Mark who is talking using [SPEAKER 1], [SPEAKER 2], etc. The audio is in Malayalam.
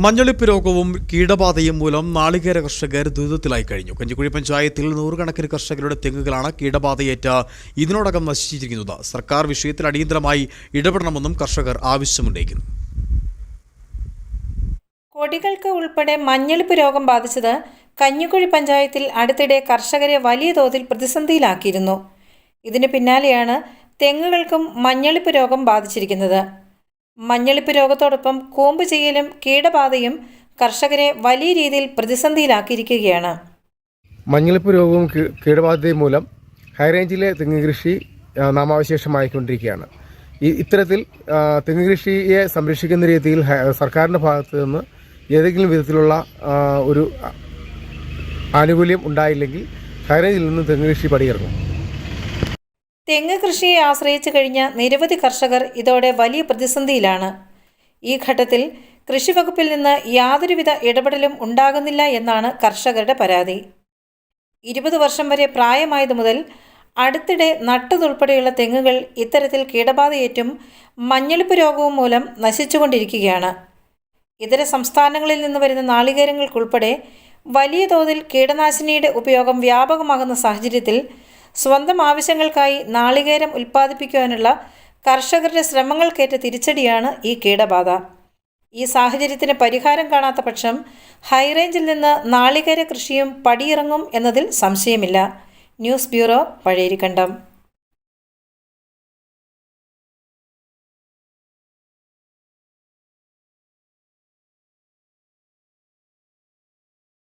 [SPEAKER 1] മഞ്ഞളിപ്പ് രോഗവും കീടബാധയും മൂലം നാളികേര കർഷകർ ദുരിതത്തിലായി കഴിഞ്ഞു. കഞ്ചിക്കുഴി പഞ്ചായത്തിൽ നൂറുകണക്കിന് കർഷകരുടെ തെങ്ങുകളാണ് കീടബാധയേറ്റ ഇതിനോടകം നശിച്ചിരിക്കുന്നത്. സർക്കാർ വിഷയത്തിൽ അടിയന്തരമായി ഇടപെടണമെന്നും കർഷകർ ആവശ്യമുന്നയിക്കുന്നു.
[SPEAKER 2] കൊടികൾക്ക് ഉൾപ്പെടെ മഞ്ഞളിപ്പ് രോഗം ബാധിച്ചത് കഞ്ഞിക്കുഴി പഞ്ചായത്തിൽ അടുത്തിടെ കർഷകരെ വലിയ തോതിൽ പ്രതിസന്ധിയിലാക്കിയിരുന്നു. ഇതിന് പിന്നാലെയാണ് തെങ്ങുകൾക്കും മഞ്ഞളിപ്പ് രോഗം ബാധിച്ചിരിക്കുന്നത്. മഞ്ഞളിപ്പ് രോഗത്തോടൊപ്പം കൂമ്പ് ചെയ്യലും കീടബാധയും കർഷകരെ വലിയ രീതിയിൽ പ്രതിസന്ധിയിലാക്കിയിരിക്കുകയാണ്.
[SPEAKER 3] മഞ്ഞളിപ്പ് രോഗവും കീടബാധയും മൂലം ഹൈറേഞ്ചിലെ തെങ്ങ് കൃഷി നാമാവശേഷമായിക്കൊണ്ടിരിക്കുകയാണ്. ഈ ഇത്തരത്തിൽ തെങ്ങ് കൃഷിയെ സംരക്ഷിക്കുന്ന രീതിയിൽ സർക്കാരിന്റെ ഭാഗത്ത് നിന്ന് ഏതെങ്കിലും വിധത്തിലുള്ള ഒരു ആനുകൂല്യം ഉണ്ടായില്ലെങ്കിൽ ഹൈറേഞ്ചിൽ നിന്ന് തെങ്ങ് കൃഷി പടിയിറങ്ങും.
[SPEAKER 2] തെങ്ങ് കൃഷിയെ ആശ്രയിച്ചു കഴിഞ്ഞ നിരവധി കർഷകർ ഇതോടെ വലിയ പ്രതിസന്ധിയിലാണ്. ഈ ഘട്ടത്തിൽ കൃഷി വകുപ്പിൽ നിന്ന് യാതൊരുവിധ ഇടപെടലും ഉണ്ടാകുന്നില്ല എന്നാണ് കർഷകരുടെ പരാതി. ഇരുപത് വർഷം വരെ പ്രായമായതു മുതൽ അടുത്തിടെ നട്ടതുൾപ്പെടെയുള്ള തെങ്ങുകൾ ഇത്തരത്തിൽ കീടബാധയേറ്റും മഞ്ഞളിപ്പ് രോഗവും മൂലം നശിച്ചുകൊണ്ടിരിക്കുകയാണ്. ഇതര സംസ്ഥാനങ്ങളിൽ നിന്ന് വരുന്ന നാളികേരങ്ങൾക്കുൾപ്പെടെ വലിയ തോതിൽ കീടനാശിനിയുടെ ഉപയോഗം വ്യാപകമാകുന്ന സാഹചര്യത്തിൽ സ്വന്തം ആവശ്യങ്ങൾക്കായി നാളികേരം ഉൽപ്പാദിപ്പിക്കുവാനുള്ള കർഷകരുടെ ശ്രമങ്ങൾക്കേറ്റ തിരിച്ചടിയാണ് ഈ കീടബാധ. ഈ സാഹചര്യത്തിന് പരിഹാരം കാണാത്ത പക്ഷം ഹൈറേഞ്ചിൽ നിന്ന് നാളികേര കൃഷിയും പടിയിറങ്ങും എന്നതിൽ സംശയമില്ല. News bureau Pazhayarikkandam